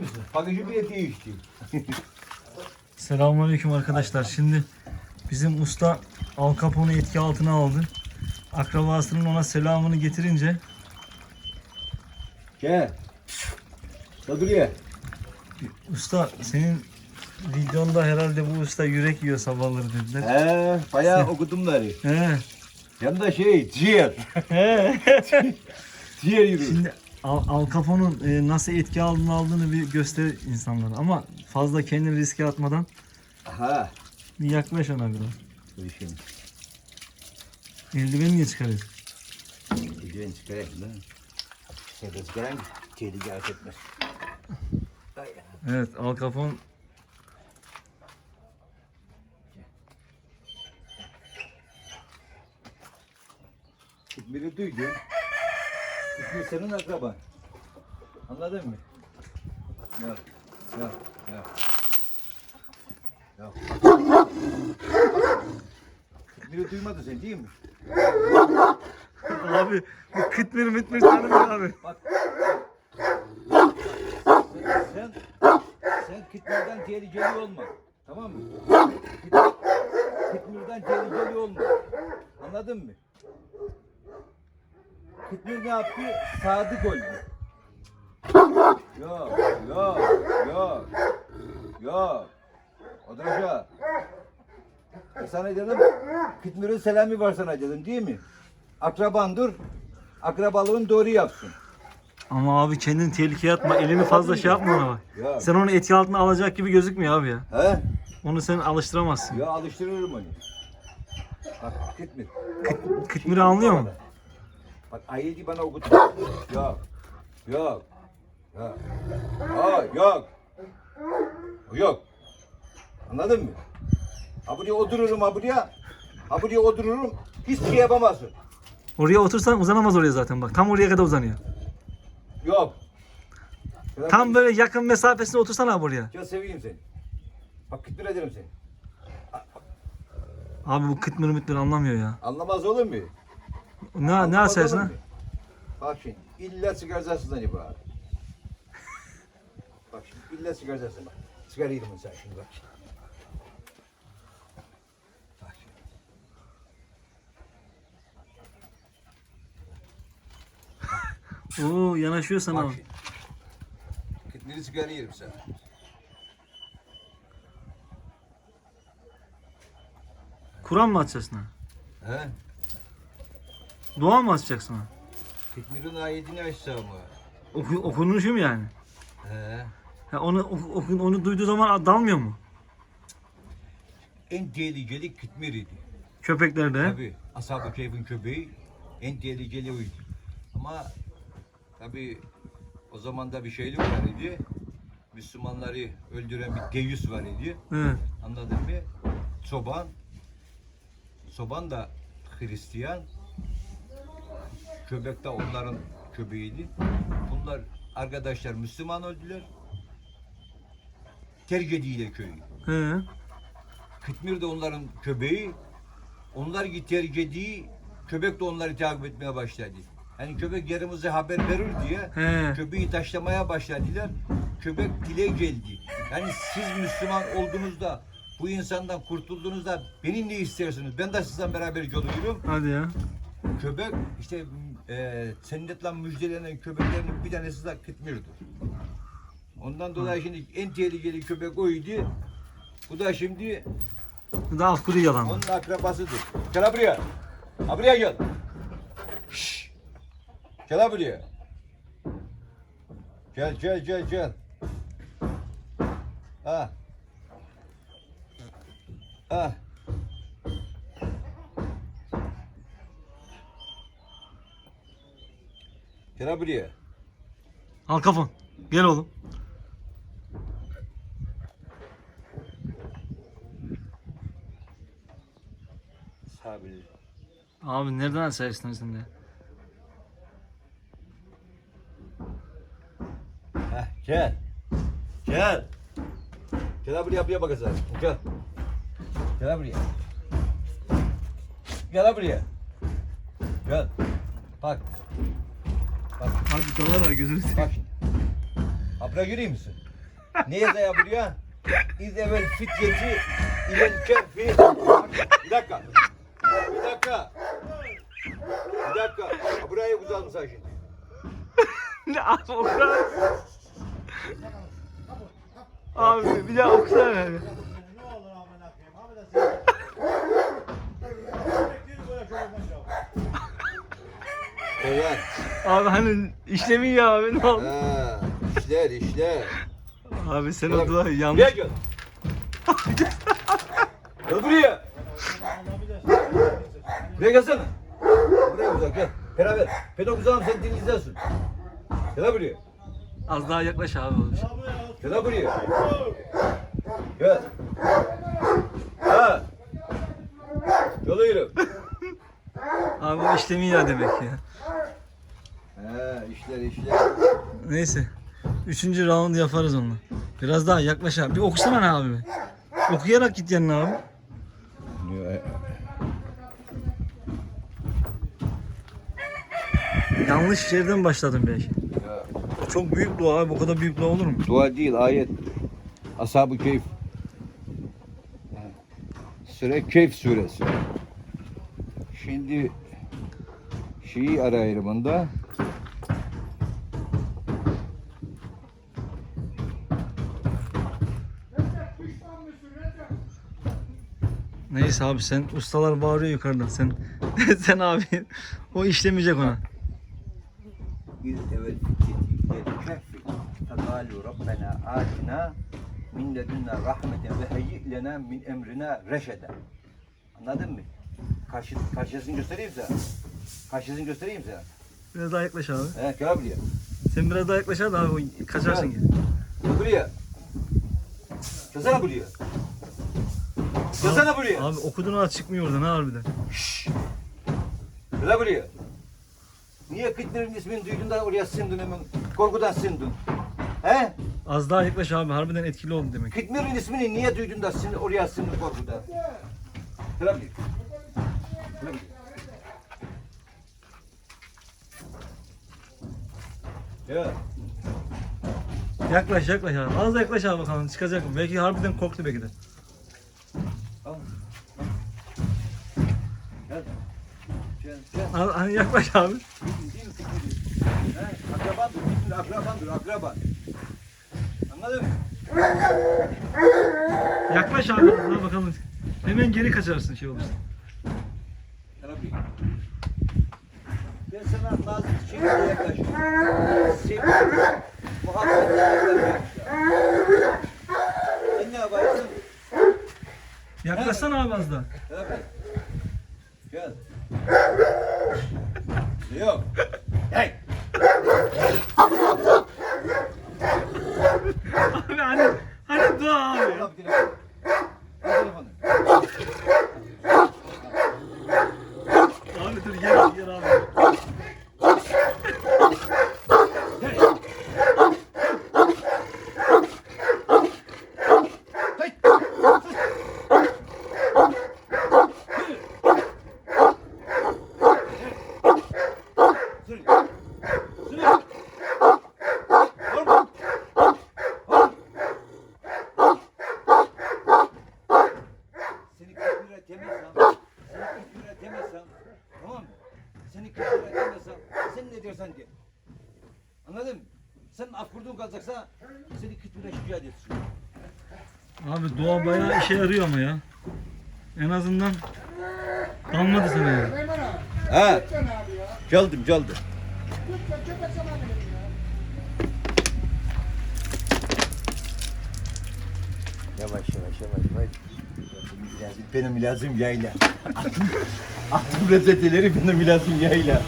misin? Bagajı bile değişti. Selamünaleyküm arkadaşlar. Şimdi bizim usta Al Capone'u etki altına aldı. Akrabasının ona selamını getirince Gel. Sadriye. usta senin videonda herhalde bu usta yürek yiyor sabahları dediler. He, bayağı okudum da. He. Yanında şey, ciğer. He. Ciğer yürü. Şimdi Al, Al Capone'un e, nasıl etki aldığını aldığını bir göster insanlara ama fazla kendini riske atmadan Aha. bir yaklaş ona biraz. Şimdi. Eldiveni niye çıkarıyorsun? Eldiven çıkarayım lan. Çıkarayım ki tehlike arz etmez. Evet Al Capone Biri duydu. İsmi senin akraban. Anladın mı? Yok, yok, yok. Yok. Biri duymadı sen değil mi? Abi bu kıtmir mitmir tanımıyor abi. Sen, sen Kıtmir'den tehlikeli olma. Tamam mı? Kıtmir'den tehlikeli olma. Anladın mı? Kıtmir ne yaptı? Sadık oldu. Yok, yok, yok. Yok. Odraşa. Ben sana dedim, Kıtmir'in selamı var sana dedim değil mi? Akrabandır, akrabalığın doğru yapsın. Ama abi kendini tehlikeye atma. Elini fazla şey yapma ona bak. Ya. Sen onu etki altına alacak gibi gözükmüyor abi ya. He? Onu sen alıştıramazsın. Ya alıştırırım onu. Bak Kıtmir. Kıtmir'i anlıyor mu? Bak ayeti bana okutma. Yok. Yok. Yok. Ha, yok. Yok. Anladın mı? Ha buraya otururum ha buraya. Ha buraya otururum. Hiçbir şey yapamazsın. Oraya otursan uzanamaz oraya zaten bak. Tam oraya kadar uzanıyor. Yok. Tam böyle yakın mesafesine otursana abi oraya. Ya seveyim seni. Bak Kıtmir ederim seni. Abi bu kıtmir mitmir anlamıyor ya. Anlamaz olur mu? Ne, ne açarsın ha? mu? Bak şimdi illa bu abi. Bak şimdi illa çıkaracaksın bak. Çıkarayım bunu sen şimdi bak. Bak şimdi. Oo yanaşıyor sana Bak şimdi. Kıtmiri çıkarıyorum sana. Kur'an mı açacaksın ha? He? Dua mı açacaksın ha? Kıtmirin ayetini açsam mı? Oku, okunuşu mu yani? He? Ha, onu oku- onu duyduğu zaman dalmıyor mu? En tehlikeli Kıtmir idi. Köpekler de. Tabii Ashab-ı Keyf'in köpeği en tehlikeli oydu. Ama tabii o zaman da bir şeylik var idi. Müslümanları öldüren bir deyyus var idi. Evet. Anladın mı? Çoban. Çoban da Hristiyan. Köpek de onların köpeğiydi. Bunlar arkadaşlar Müslüman öldüler. Terk ediyle köyü. He. Kıtmir de onların köpeği. Onlar terk ediği köpek de onları takip etmeye başladı. Yani köpek yerimize haber verir diye He. köpeği taşlamaya başladılar. Köpek dile geldi. Yani siz Müslüman olduğunuzda bu insandan kurtulduğunuzda beni ne istersiniz? Ben de sizden beraber yoluyum. Hadi ya. Köpek işte e, cennetle müjdelenen köpeklerin bir tanesi de Kıtmir'dir. Ondan dolayı şimdi en tehlikeli köpek oydu. Bu da şimdi Bu da af kuru yalan. onun akrabasıdır. Gel buraya. Ha buraya gel. Şşş. Gel buraya. Gel gel gel gel. Ha. Ha. Gel buraya. Al kafan. Gel oğlum. Sabil. Abi nereden açarsın sen de? Heh, gel. Gel. Gel buraya buraya bakacağız. Gel. Gel buraya. Gel buraya. Gel. Bak. Bak. Abi dalar ha gözünü seveyim. Bak buraya görüyor musun? Ne yazıyor buraya? İz evvel fityeti ilel kefi. Bir dakika. Bir dakika. Bir dakika. Buraya uzalım sen şimdi. Ne abi o kadar. Abi bir daha okusana abi. Ne olur amına koyayım. Abi hani işlemi ya abi ne oldu? Ha, işler işler. Abi sen o dua Buraya yanlış. gel. Gel buraya. Buraya gelsene. Buraya uzak gel. Beraber. Pedok uzağım sen dinleyeceksin. Gel buraya. Az daha yaklaş abi. ya. Gel buraya. Gel. Ha. Yola yürü. Abi o işlemi ya demek ya. İşler işler. Neyse. Üçüncü round yaparız onunla. Biraz daha yaklaş abi. Bir okusana ne abi. Okuyarak git yanına abi. Yanlış yerden başladım belki. Ya, Çok büyük dua abi. O kadar büyük dua olur mu? dua değil ayet. Ashab-ı Keyf. Süre Keyf suresi. Şimdi Şii ara ayrımında Neyse abi sen ustalar bağırıyor yukarıdan. Sen sen abi o işlemeyecek ona. İz evvel fityeti kehfi fekalu Rabbena atina min ledunna rahmeten ve heyyi lena min emrina reşede. Anladın mı? Karşı, karşısını göstereyim sana. Karşısını göstereyim sana. Biraz daha yaklaş abi. He gel buraya. Sen biraz daha yaklaş abi, kaçarsın. Gel. Gel buraya. Gelsene buraya. Gelsene buraya. Abi okuduğun az çıkmıyor oradan ha harbiden. Gel buraya. Niye Kıtmir'in ismini duydun da oraya sındın hemen? Korkudan sındın. He? Az daha yaklaş abi harbiden etkili oldu demek. Kıtmir'in ismini niye duydun da sındın, oraya sındın korkudan? Gel buraya. Ya. Yaklaş yaklaş abi. Az yaklaş abi bakalım çıkacak mı? Belki harbiden korktu belki de. Hani yaklaş abi. Akrabandır. Akrabandır. Akraba. Anladın mı? Yaklaş abi daha bakalım. Hemen geri kaçarsın şey olursa. Buraya. Ben sana nazik şekilde yaklaşıyorum. Sevgiyle, muhabbetle yaklaşıyorum. Sen ne yaparsın? Yaklaşsana abi az daha. Gel buraya. Gel. Yok. Hey. Abi hani hani dua abi. ya. Al bir telefonu. Al telefonu. Abi dur gel gel abi. Hey. Sür. Sür. Korkma. Seni 40 lira temizsem, seni 40 lira temizsem, tamam mı? Seni 40 lira temizsem, sen ne diyorsan de. Anladın mı? Sen af kurduğun kalacaksa seni 40 lira şikayet etsin. Abi dua bayağı işe yarıyor ama ya. En azından kalmadı sana ya. Ha, geldim geldim. Yavaş yavaş yavaş yavaş. Lazım, benim lazım yayla. Aklım, aklım reçeteleri benim lazım yayla.